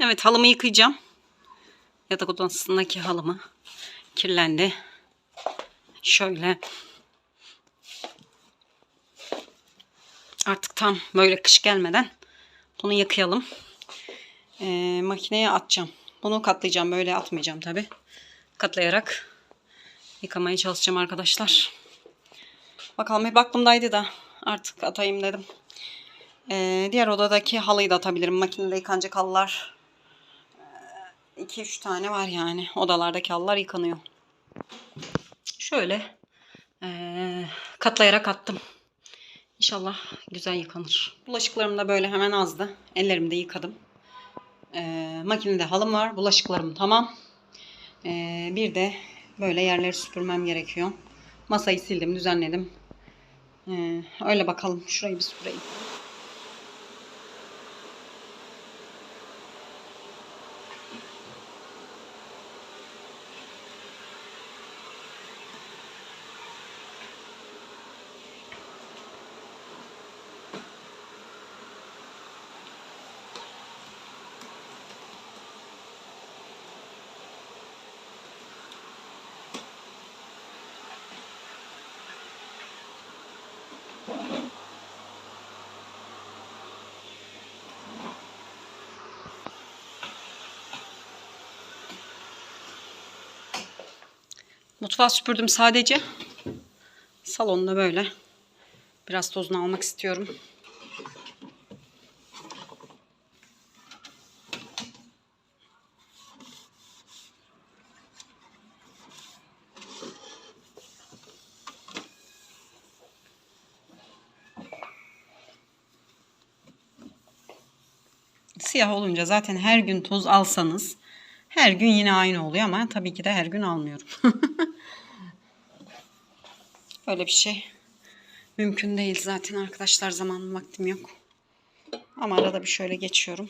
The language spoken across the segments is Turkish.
Evet halımı yıkayacağım. Yatak odasındaki halımı kirlendi. Şöyle artık tam böyle kış gelmeden bunu yıkayalım. Ee, makineye atacağım. Bunu katlayacağım. Böyle atmayacağım tabi. Katlayarak yıkamaya çalışacağım arkadaşlar. Bakalım hep aklımdaydı da artık atayım dedim. Ee, diğer odadaki halıyı da atabilirim. Makinede yıkanacak halılar 2-3 tane var yani. Odalardaki halılar yıkanıyor. Şöyle ee, katlayarak attım. İnşallah güzel yıkanır. Bulaşıklarım da böyle hemen azdı. Ellerimi de yıkadım. Ee, makinede halım var. Bulaşıklarım tamam. Ee, bir de böyle yerleri süpürmem gerekiyor. Masayı sildim, düzenledim. Ee, öyle bakalım. Şurayı bir süpüreyim. Mutfağı süpürdüm sadece. Salonda böyle. Biraz tozunu almak istiyorum. Siyah olunca zaten her gün toz alsanız her gün yine aynı oluyor ama tabii ki de her gün almıyorum. Öyle bir şey mümkün değil zaten arkadaşlar zamanım vaktim yok. Ama arada bir şöyle geçiyorum.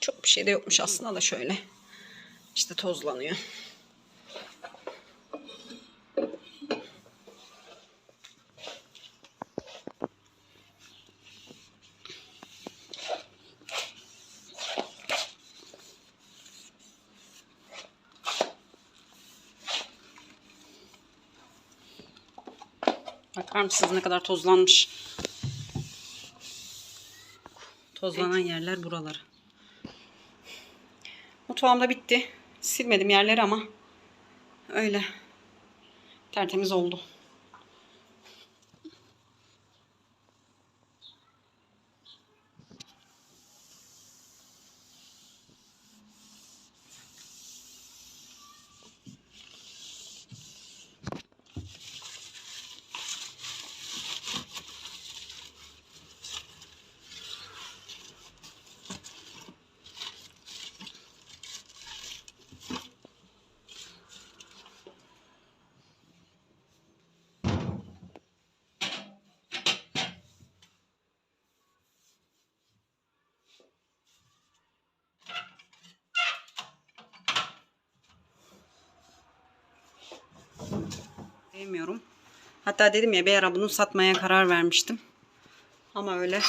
Çok bir şey de yokmuş aslında da şöyle. İşte tozlanıyor. Bakar mısınız ne kadar tozlanmış. Tozlanan yerler buraları. Mutfağım da bitti. Silmedim yerleri ama öyle tertemiz oldu. Sevmiyorum. Hatta dedim ya bir ara bunu satmaya karar vermiştim. Ama öyle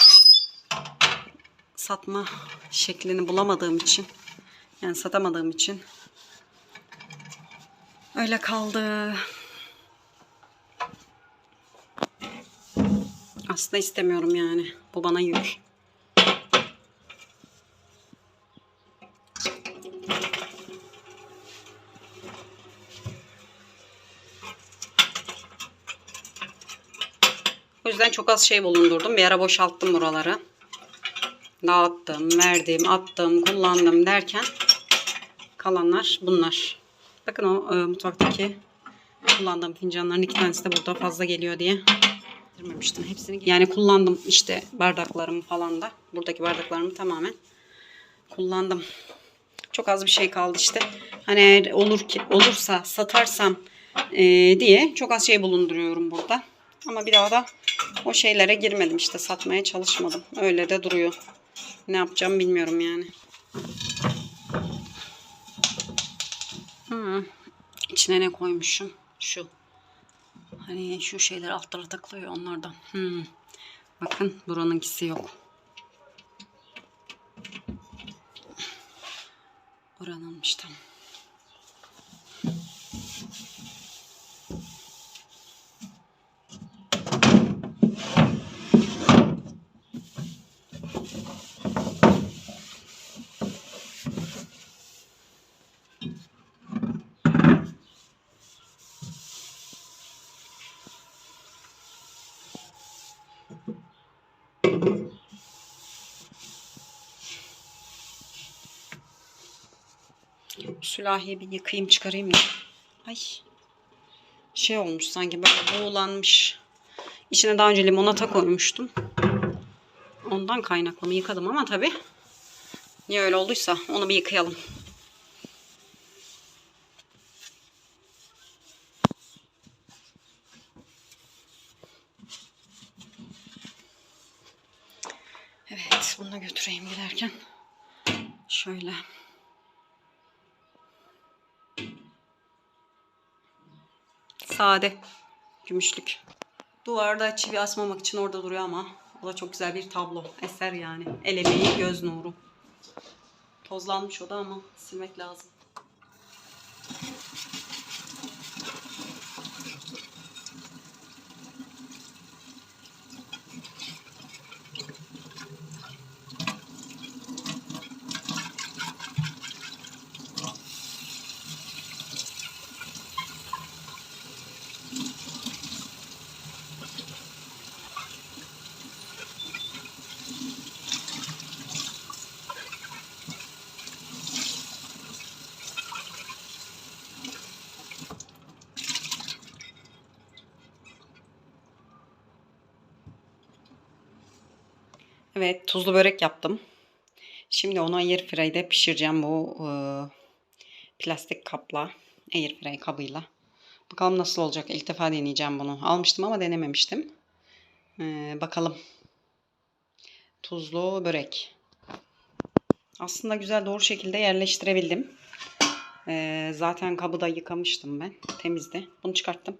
satma şeklini bulamadığım için yani satamadığım için öyle kaldı. Aslında istemiyorum yani. Bu bana yük. Çok az şey bulundurdum. Bir ara boşalttım buraları. Dağıttım, verdim, attım, kullandım derken kalanlar bunlar. Bakın o e, mutfaktaki kullandığım fincanların iki tanesi de burada fazla geliyor diye getirmemiştim hepsini. Yani kullandım işte bardaklarımı falan da. Buradaki bardaklarımı tamamen kullandım. Çok az bir şey kaldı işte. Hani eğer olur ki olursa satarsam e, diye çok az şey bulunduruyorum burada. Ama bir daha da o şeylere girmedim işte satmaya çalışmadım. Öyle de duruyor. Ne yapacağım bilmiyorum yani. Hmm. İçine ne koymuşum? Şu. Hani şu şeyler altlara takılıyor onlardan. Hmm. Bakın buranınkisi yok. Oranınmış tamam. Sülahiyi bir yıkayayım çıkarayım da. Ay. Şey olmuş sanki böyle buğulanmış. İçine daha önce limonata koymuştum. Ondan kaynaklı mı yıkadım ama tabii. Niye öyle olduysa onu bir yıkayalım. Evet bunu da götüreyim giderken. Şöyle. Sade. Gümüşlük. Duvarda çivi asmamak için orada duruyor ama o da çok güzel bir tablo. Eser yani. El göz nuru. Tozlanmış o da ama silmek lazım. Evet tuzlu börek yaptım. Şimdi onu airfryde pişireceğim bu e, plastik kapla. Airfry kabıyla. Bakalım nasıl olacak. İlk defa deneyeceğim bunu. Almıştım ama denememiştim. E, bakalım. Tuzlu börek. Aslında güzel doğru şekilde yerleştirebildim. E, zaten kabı da yıkamıştım ben. Temizdi. Bunu çıkarttım.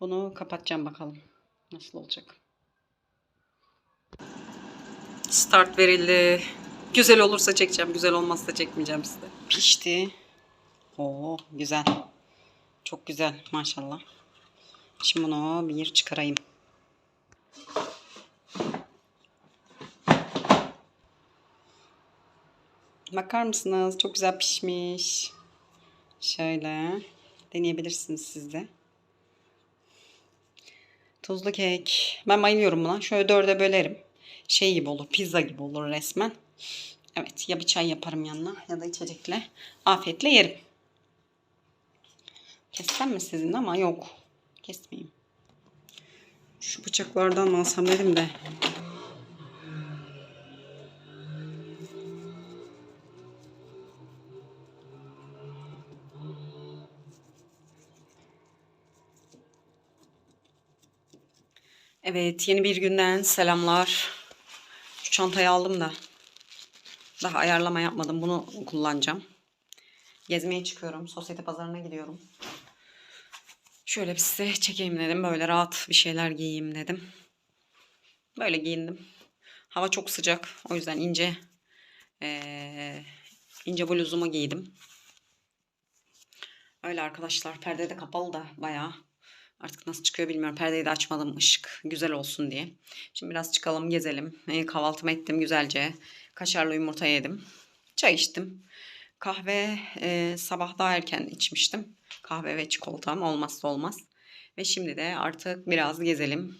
Bunu kapatacağım bakalım. Nasıl olacak. Start verildi. Güzel olursa çekeceğim. Güzel olmazsa çekmeyeceğim size. Pişti. Oo güzel. Çok güzel maşallah. Şimdi bunu bir çıkarayım. Bakar mısınız? Çok güzel pişmiş. Şöyle deneyebilirsiniz siz de. Tuzlu kek. Ben bayılıyorum buna. Şöyle dörde bölerim. Şey gibi olur. Pizza gibi olur resmen. Evet. Ya bir çay yaparım yanına ya da içecekle. Afiyetle yerim. Kessem mi sizin ama yok. Kesmeyeyim. Şu bıçaklardan alsam dedim de. Evet, yeni bir günden selamlar. Çantayı aldım da daha ayarlama yapmadım. Bunu kullanacağım. Gezmeye çıkıyorum. Sosyete pazarına gidiyorum. Şöyle bir size çekeyim dedim. Böyle rahat bir şeyler giyeyim dedim. Böyle giyindim. Hava çok sıcak. O yüzden ince eee, ince bluzumu giydim. Öyle arkadaşlar. Perde de kapalı da bayağı. Artık nasıl çıkıyor bilmiyorum. Perdeyi de açmadım ışık güzel olsun diye. Şimdi biraz çıkalım gezelim. E, kahvaltımı ettim güzelce. Kaşarlı yumurta yedim. Çay içtim. Kahve e, sabah daha erken içmiştim. Kahve ve çikolatam olmazsa olmaz. Ve şimdi de artık biraz gezelim.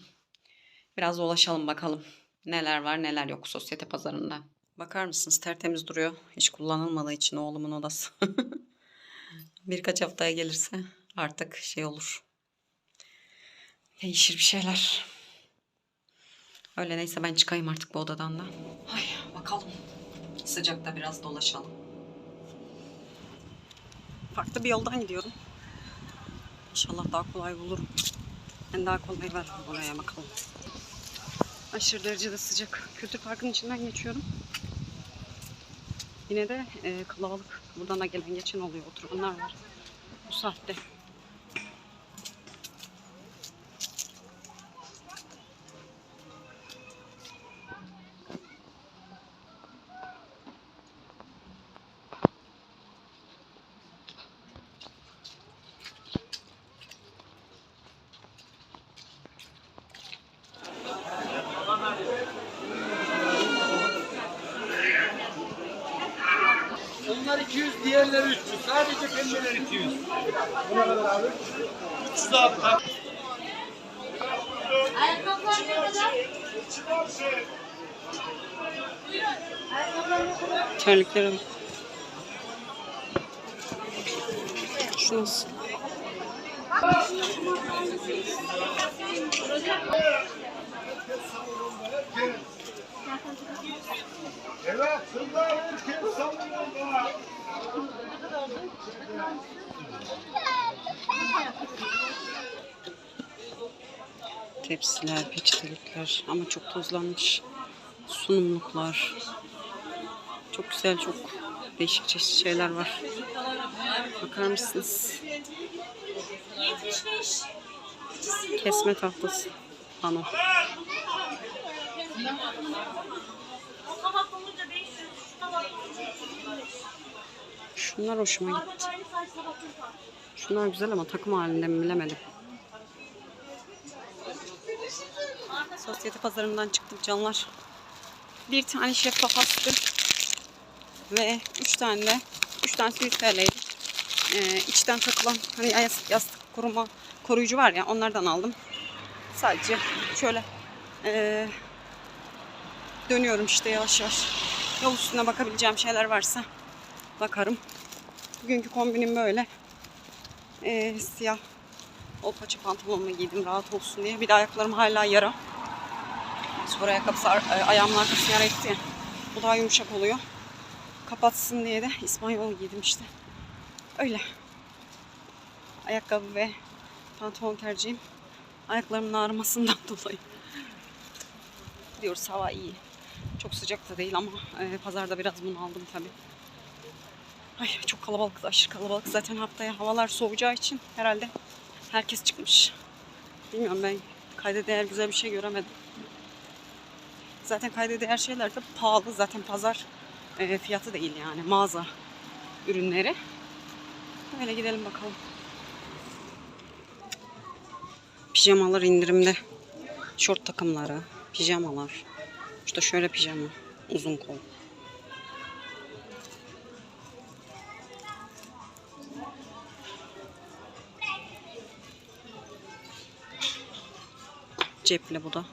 Biraz dolaşalım bakalım. Neler var neler yok sosyete pazarında. Bakar mısınız tertemiz duruyor. Hiç kullanılmadığı için oğlumun odası. Birkaç haftaya gelirse artık şey olur. Değişir bir şeyler. Öyle neyse ben çıkayım artık bu odadan da. Ay bakalım. Sıcakta biraz dolaşalım. Farklı bir yoldan gidiyorum. İnşallah daha kolay bulurum. Ben daha kolay var oraya bakalım. Aşırı derecede sıcak. Kültür Parkı'nın içinden geçiyorum. Yine de e, kalabalık. Buradan da gelen geçen oluyor. Oturanlar var. bu saatte. Nasıl? Evet. Tepsiler, peçetelikler ama çok tozlanmış. Sunumluklar. Çok güzel, çok değişik çeşit şeyler var. Bakar mısınız? 75. Kesme tahtası. Pano. Tabak olunca 500. Şu tabak olunca 225. Şunlar hoşuma gitti. Şunlar güzel ama takım halinde mi bilemedim. Sosyete pazarından çıktık canlar. Bir tane şeffaf askı ve üç tane de üç tanesi 100 TL'ydi. Ee, içten takılan hani yas- yastık koruma koruyucu var ya onlardan aldım. Sadece şöyle ee, dönüyorum işte yavaş yavaş. Yol üstüne bakabileceğim şeyler varsa bakarım. Bugünkü kombinim böyle. Ee, siyah o paça pantolonumu giydim rahat olsun diye. Bir de ayaklarım hala yara. Spor ayakkabısı e, ayağımın arkasını yara etti ya. Bu daha yumuşak oluyor. Kapatsın diye de İspanyol giydim işte. Öyle. Ayakkabı ve pantolon tercihim. Ayaklarımın ağrımasından dolayı. Diyoruz hava iyi. Çok sıcak da değil ama e, pazarda biraz bunu aldım tabii. Ay çok kalabalık, aşırı kalabalık. Zaten haftaya havalar soğuyacağı için herhalde herkes çıkmış. Bilmiyorum ben kayda değer güzel bir şey göremedim. Zaten kayda değer şeyler de pahalı. Zaten pazar e, fiyatı değil yani mağaza ürünleri. Öyle gidelim bakalım. Pijamalar indirimde. Şort takımları, pijamalar. İşte şöyle pijama, uzun kol. Cepli bu da.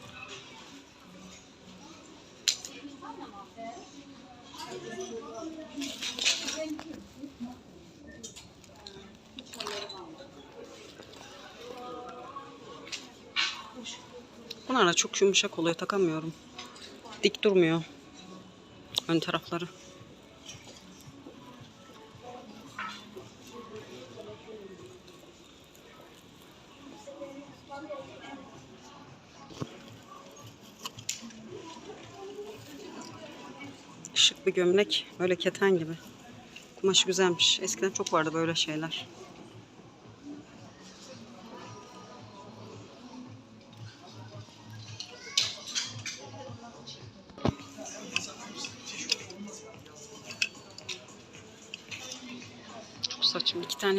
Bunlar da çok yumuşak oluyor takamıyorum. Dik durmuyor. Ön tarafları. Şık bir gömlek. Böyle keten gibi. Kumaşı güzelmiş. Eskiden çok vardı böyle şeyler.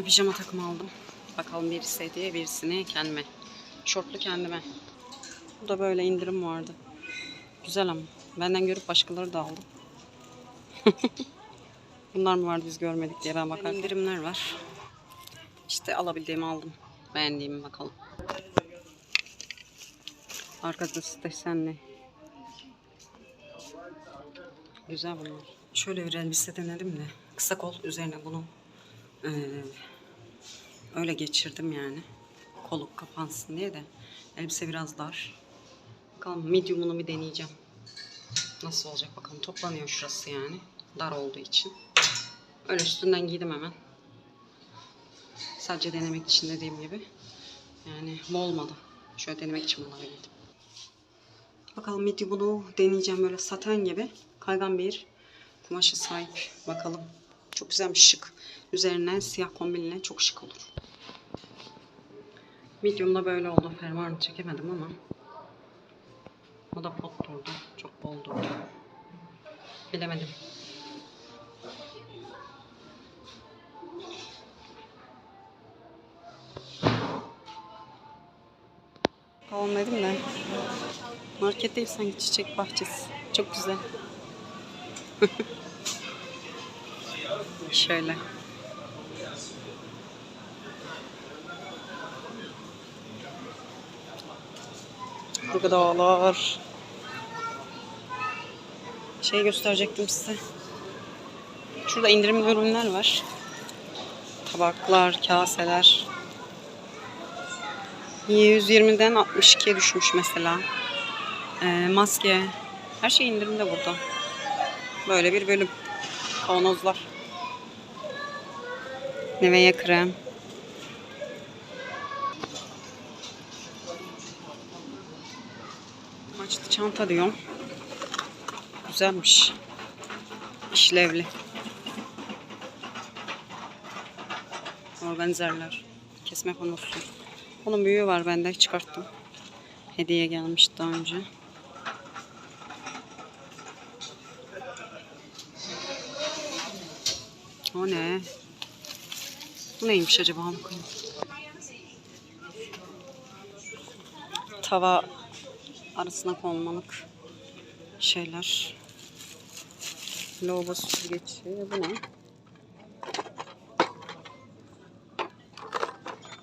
Tane pijama takımı aldım. Bakalım birisi hediye, birisini kendime. Şortlu kendime. Bu da böyle indirim vardı. Güzel ama. Benden görüp başkaları da aldı. Bunlar mı vardı biz görmedik diye ben bakarken. indirimler var. İşte alabildiğimi aldım. Beğendiğimi bakalım. Arkada desenli. Güzel bunlar. Şöyle bir elbise denedim de. Kısa kol üzerine bunu eee, öyle geçirdim yani. Koluk kapansın diye de. Elbise biraz dar. Bakalım medium'unu bir deneyeceğim. Nasıl olacak bakalım. Toplanıyor şurası yani. Dar olduğu için. Öyle üstünden giydim hemen. Sadece denemek için dediğim gibi. Yani bu olmadı. Şöyle denemek için bunları giydim. Bakalım medium'unu deneyeceğim böyle saten gibi. Kaygan bir kumaşa sahip. Bakalım. Çok güzelmiş şık. Üzerine siyah kombinle çok şık olur. Medium'da böyle oldu. Fermuarını çekemedim ama. O da pot durdu. Çok bol durdu. Bilemedim. Dedim de. Market değil sanki çiçek bahçesi. Çok güzel. Şöyle. Burada dağlar. Şey gösterecektim size. Şurada indirimli ürünler var. Tabaklar, kaseler. 120'den 62'ye düşmüş mesela. Ee, maske. Her şey indirimde burada. Böyle bir bölüm. Kavanozlar. Nivea krem. Çanta diyor. Güzelmiş. İşlevli. Organizerler. Kesme panosu. Onun büyüğü var bende çıkarttım. Hediye gelmişti daha önce. O ne? Bu neymiş acaba bakayım. Tava arasına konmalık şeyler. Lavabo süzgeci. Bu ne?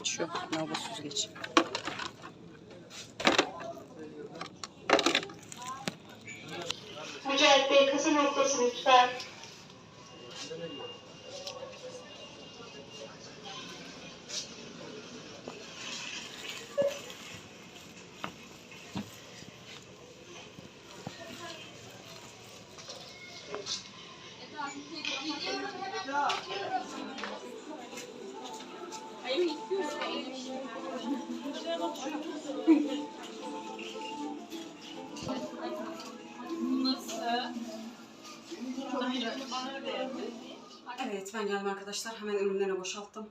Şu lavabo süzgeci. Evet ben geldim arkadaşlar. Hemen ürünleri boşalttım.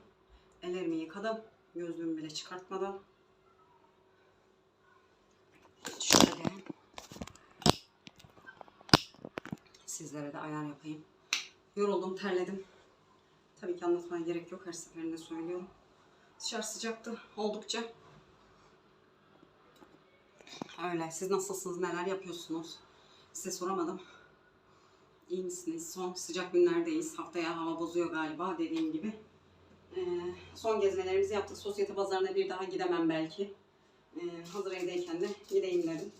Ellerimi yıkadım. Gözlüğümü bile çıkartmadan. Şöyle. Sizlere de ayar yapayım. Yoruldum, terledim. Tabii ki anlatmaya gerek yok. Her seferinde söylüyorum. Dışarı sıcaktı oldukça. Öyle. Siz nasılsınız? Neler yapıyorsunuz? Size soramadım. İyi misiniz? Son sıcak günlerdeyiz. Haftaya hava bozuyor galiba dediğim gibi. Ee, son gezmelerimizi yaptık. Sosyete pazarına bir daha gidemem belki. Ee, hazır evdeyken de gideyim dedim.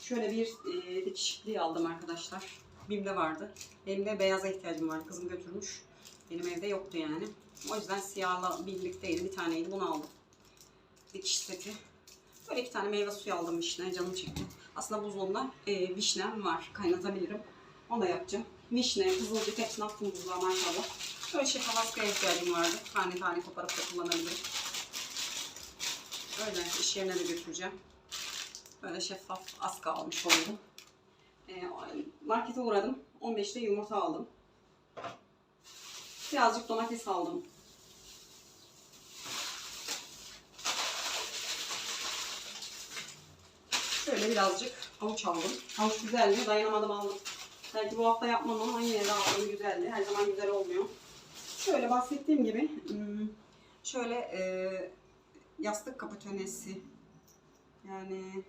Şöyle bir e, dikiş ipliği aldım arkadaşlar. Bim'de vardı. Benim de beyaza ihtiyacım vardı. Kızım götürmüş. Benim evde yoktu yani. O yüzden siyahla birlikteydi. Bir taneydi. Bunu aldım. Dikiş seti. Böyle iki tane meyve suyu aldım vişne. Canım çekti. Aslında buzdolabında e, vişnem var. Kaynatabilirim. Onu da yapacağım. Vişne, kızılcık hepsini attım buzluğa maşallah. Böyle şeffaf askıya ihtiyacım vardı. Tane tane koparıp da kullanabilirim. Öyle iş yerine de götüreceğim. Böyle şeffaf askı almış oldum. Ee, markete uğradım. 15'te yumurta aldım. Birazcık domates aldım. Şöyle birazcık havuç aldım. Havuç güzeldi. Dayanamadım aldım. Belki bu hafta yapmam ama yine de aldım güzeldi. Her zaman güzel olmuyor. Şöyle bahsettiğim gibi hmm, şöyle e, yastık kapatönesi yani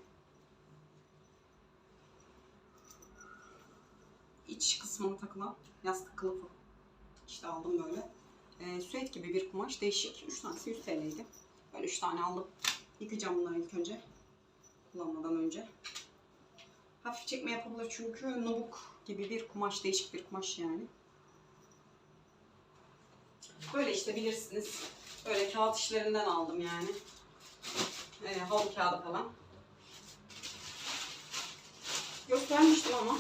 iç kısmına takılan yastık kılıfı işte aldım böyle. E, süet gibi bir kumaş değişik. 3 tanesi 100 TL'ydi. Böyle 3 tane aldım. Yıkayacağım bunları ilk önce. Kullanmadan önce. Hafif çekme yapabilir çünkü nubuk gibi bir kumaş, değişik bir kumaş yani. Böyle işte bilirsiniz. Böyle kağıt işlerinden aldım yani. Ee, havlu kağıdı falan. Göstermiştim ama.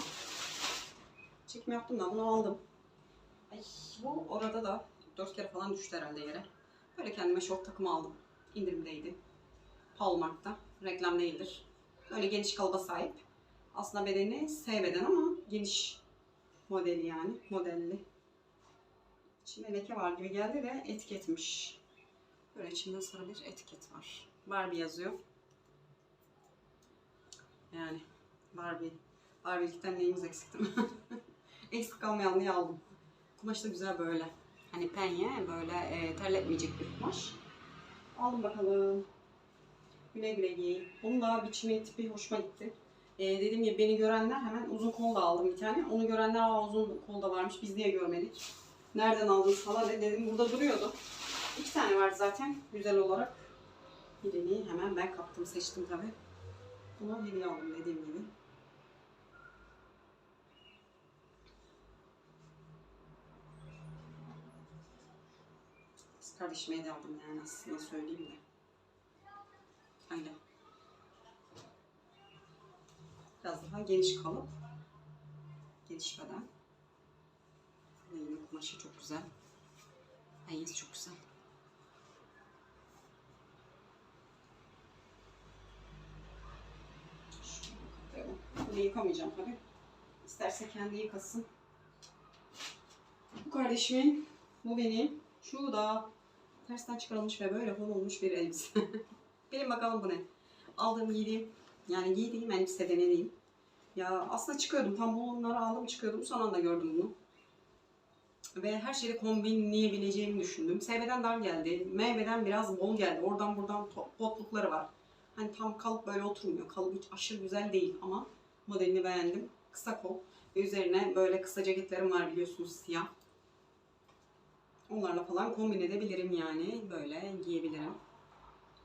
Çekim yaptım da bunu aldım. Ay, bu orada da dört kere falan düştü herhalde yere. Böyle kendime şort takımı aldım. İndirimdeydi. Hallmark'ta. Reklam değildir. Böyle geniş kalıba sahip. Aslında bedeni S beden ama geniş modeli yani. Modelli. İçinde leke var gibi geldi de etiketmiş. Böyle içinde sarı bir etiket var. Barbie yazıyor. Yani Barbie. Barbie'likten neyimiz eksikti mi? Eksik kalmayan diye aldım. Kumaş da güzel böyle. Hani penye böyle e, terletmeyecek bir kumaş. Aldım bakalım. Güle güle giyin. Bunun da biçimi tipi hoşuma gitti. Ee, dediğim gibi beni görenler hemen uzun kol da aldım bir tane. Onu görenler Aa, uzun kol da varmış biz niye görmedik. Nereden aldınız falan de- dedim burada duruyordu. İki tane vardı zaten güzel olarak. Birini hemen ben kaptım seçtim tabi. Bunu hediye aldım dediğim gibi. Kardeşime hediye aldım yani aslında söyleyeyim de. Daha geniş kalıp. Ve yine kumaşı çok güzel. Penyesi çok güzel. Bunu yıkamayacağım tabii. İsterse kendi yıkasın. Bu kardeşimin, bu benim. Şu da tersten çıkarılmış ve böyle olmuş bir elbise. Bilin bakalım bu ne? Aldığım giydiğim, yani giydiğim elbise deneyim. Ya aslında çıkıyordum, tam bunları aldım çıkıyordum. Son anda gördüm bunu. Ve her şeyi kombinleyebileceğimi düşündüm. Sevmeden dar geldi. Meyveden biraz bol geldi. Oradan buradan potlukları var. Hani tam kalıp böyle oturmuyor. Kalıp hiç aşırı güzel değil ama modelini beğendim. Kısa kol. Ve üzerine böyle kısa ceketlerim var biliyorsunuz siyah. Onlarla falan kombin edebilirim yani. Böyle giyebilirim.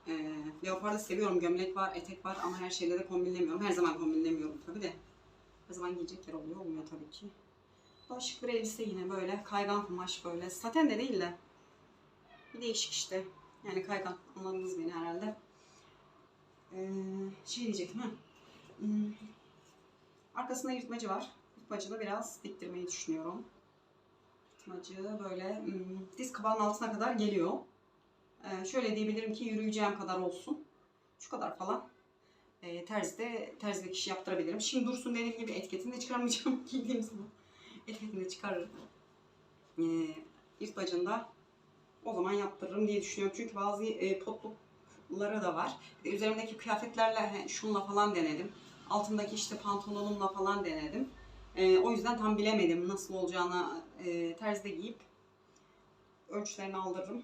Ee, leopar da seviyorum. Gömlek var, etek var ama her şeyle de kombinlemiyorum. Her zaman kombinlemiyorum tabii de. Her zaman giyecek yer oluyor. Olmuyor tabii ki. Şık bir elbise yine böyle. Kaygan kumaş böyle. Saten de değil de. Bir değişik işte. Yani kaygan. Anladınız beni herhalde. Ee, şey diyecektim ha. Hmm. Arkasında yırtmacı var. Yırtmacını biraz diktirmeyi düşünüyorum. Yırtmacı böyle hmm, diz kapağının altına kadar geliyor. Ee, şöyle diyebilirim ki yürüyeceğim kadar olsun. Şu kadar falan. Ee, terzide, terzide kişi yaptırabilirim. Şimdi dursun dediğim gibi etiketini de çıkarmayacağım giydiğim zaman. Etiketini de çıkarırım. Ee, ilk bacında o zaman yaptırırım diye düşünüyorum. Çünkü bazı e, potlukları da var. E, üzerimdeki kıyafetlerle he, şunla falan denedim. Altındaki işte pantolonumla falan denedim. Ee, o yüzden tam bilemedim nasıl olacağını e, terzide giyip ölçülerini aldırırım.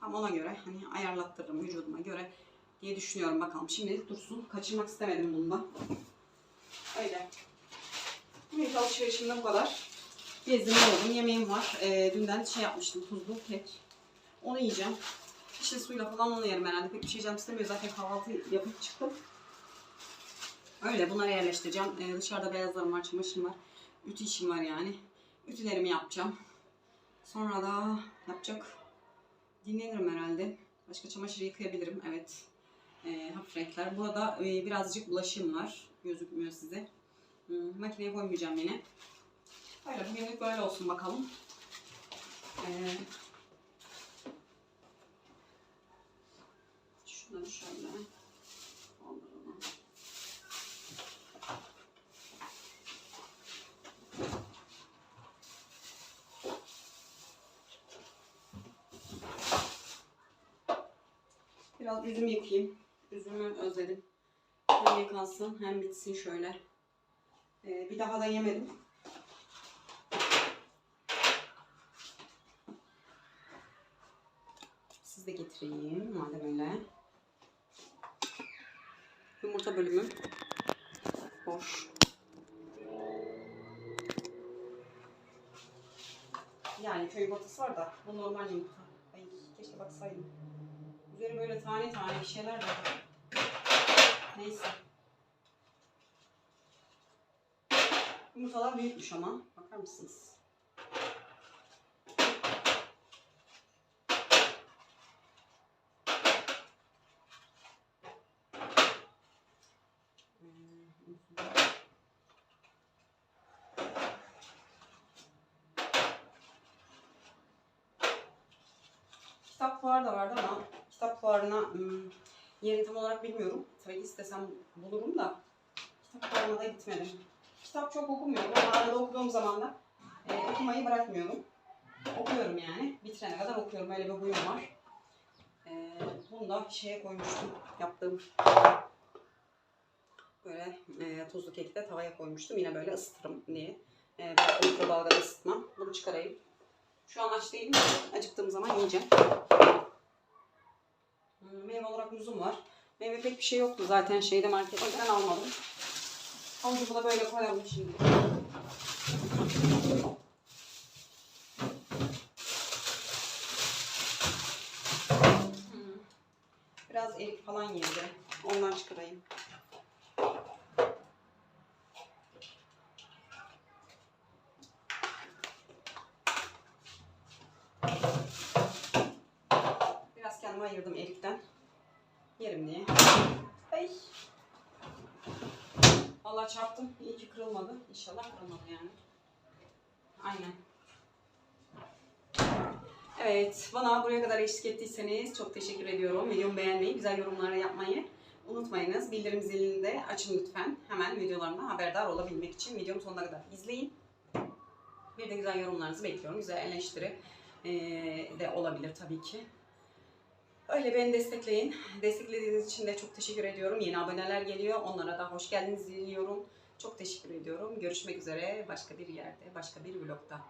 Tam ona göre hani ayarlattırırım vücuduma göre diye düşünüyorum bakalım. Şimdilik dursun. Kaçırmak istemedim bundan. Öyle. Bugünkü alışverişimde bu kadar. Gezdim oldum. Yemeğim var. Ee, dünden şey yapmıştım. Tuzlu kek. Onu yiyeceğim. İşte suyla falan onu yerim herhalde. Pek bir şey canım istemiyor. Zaten kahvaltı yapıp çıktım. Öyle bunları yerleştireceğim. Ee, dışarıda beyazlarım var, çamaşırım var. Ütü işim var yani. Ütülerimi yapacağım. Sonra da yapacak dinlenirim herhalde. Başka çamaşır yıkayabilirim. Evet. Ee, hafif renkler. Burada e, birazcık bulaşığım var. Gözükmüyor size. Hmm, makineye koymayacağım yine. Öyle bugünlük böyle olsun bakalım. Ee, şunları şöyle. Biraz üzüm yıkayayım. Üzümü özledim. Hem yıkansın hem bitsin şöyle. Ee, bir daha da yemedim. Siz de getireyim madem öyle. Yumurta bölümü boş. Yani köy yumurtası var da bu normal yumurta. Ay keşke baksaydım. Üzeri böyle tane tane bir şeyler var. Neyse. Yumurtalar büyükmüş ama. Bakar mısınız? Kitap fuarı da vardı ama kitap fuarına hmm, yerini tam olarak bilmiyorum. Tabii istesem bulurum da kitap fuarına da gitmedim. Kitap çok okumuyorum ama arada okuduğum zaman da e, okumayı bırakmıyorum. okuyorum yani. Bitirene kadar okuyorum. Öyle bir huyum var. Ee, bunu da şeye koymuştum. Yaptığım böyle e, tuzlu keki de tavaya koymuştum. Yine böyle ısıtırım diye. E, mikrodalgada ısıtmam. Bunu çıkarayım. Şu an aç değilim. Acıktığım zaman yiyeceğim. Hmm, Meyve olarak muzum var. Meyve pek bir şey yoktu zaten şeyde marketten almadım. Havucumu da böyle koyalım şimdi. Hmm. Biraz erik falan yedi. Ondan çıkarayım. Biraz kendime ayırdım erikten. Yerim diye. Ay. Allah çarptım. İyi ki kırılmadı. İnşallah kırılmadı yani. Aynen. Evet, bana buraya kadar eşlik ettiyseniz çok teşekkür ediyorum. Videomu beğenmeyi, güzel yorumlar yapmayı unutmayınız. Bildirim zilini de açın lütfen. Hemen videolarımdan haberdar olabilmek için videomu sonuna kadar izleyin. Bir de güzel yorumlarınızı bekliyorum. Güzel eleştiri de olabilir tabii ki. Öyle beni destekleyin. Desteklediğiniz için de çok teşekkür ediyorum. Yeni aboneler geliyor. Onlara da hoş geldiniz diliyorum. Çok teşekkür ediyorum. Görüşmek üzere başka bir yerde, başka bir vlogda.